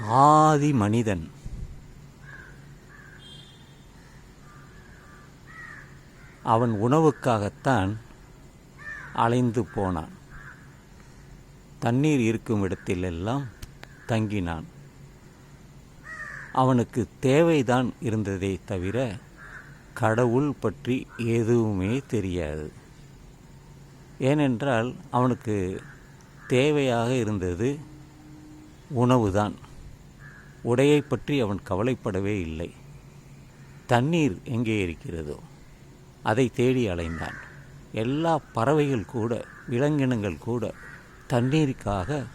ஆதி மனிதன். அவன் உணவுக்காகத்தான் அலைந்து போனான். தண்ணீர் இருக்கும் இடத்திலெல்லாம் தங்கினான். அவனுக்கு தேவைதான் இருந்ததே தவிர கடவுள் பற்றி எதுவுமே தெரியாது. ஏனென்றால் அவனுக்கு தேவையாக இருந்தது உணவுதான். உடையை பற்றி அவன் கவலைப்படவே இல்லை. தண்ணீர் எங்கே இருக்கிறதோ அதை தேடி அலைந்தான். எல்லா பறவைகள் கூட விலங்கினங்கள் கூட தண்ணீருக்காக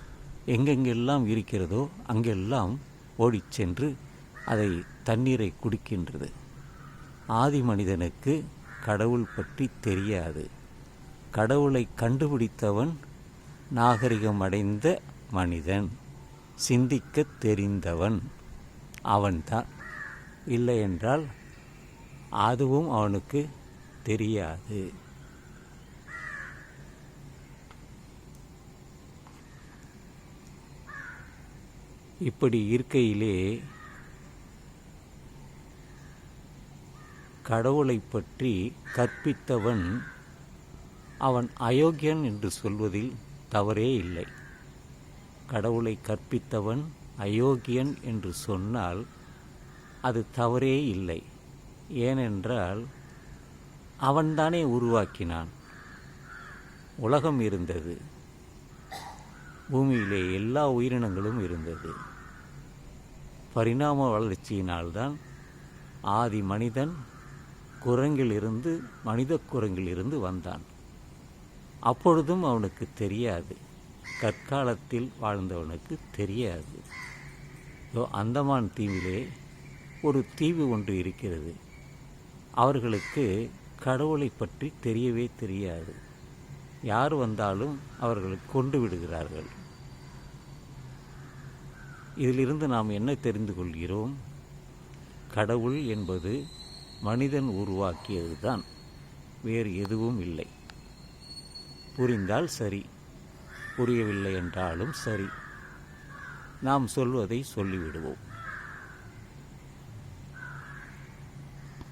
எங்கெங்கெல்லாம் இருக்கிறதோ அங்கெல்லாம் ஓடிச் சென்று அதை தண்ணீரை குடிக்கின்றது. ஆதி மனிதனுக்கு கடவுள் பற்றி தெரியாது. கடவுளை கண்டுபிடித்தவன் நாகரிகம் அடைந்த மனிதன். சிந்திக்கத் தெரிந்தவன் அவன்தான். இல்லை என்றால் அதுவும் அவனுக்கு தெரியாது. இப்படி இருக்கையிலே கடவுளை பற்றி கற்பித்தவன் அவன் அயோக்கியன் என்று சொல்வதில் தவறே இல்லை. கடவுளை கற்பித்தவன் அயோக்கியன் என்று சொன்னால் அது தவறே இல்லை. ஏனென்றால் அவன்தானே உருவாக்கினான். உலகம் இருந்தது. பூமியிலே எல்லா உயிரினங்களும் இருந்தது. பரிணாம வளர்ச்சியினால்தான் ஆதி மனிதன் குரங்கிலிருந்து மனித குரங்கிலிருந்து வந்தான். அப்பொழுதும் அவனுக்கு தெரியாது. கற்காலத்தில் வாழ்ந்தவனுக்கு தெரியாது. இதோ அந்தமான் தீவிலே ஒரு தீவு ஒன்று இருக்கிறது. அவர்களுக்கு கடவுளை பற்றி தெரியவே தெரியாது. யார் வந்தாலும் அவர்களை கொண்டு விடுகிறார்கள். இதிலிருந்து நாம் என்ன தெரிந்து கொள்கிறோம்? கடவுள் என்பது மனிதன் உருவாக்கியது தான் வேறு எதுவும் இல்லை. புரிந்தால் சரி. புரியவில்லை என்றாலும் சரி. நாம் சொல்வதை சொல்லிவிடுவோம்.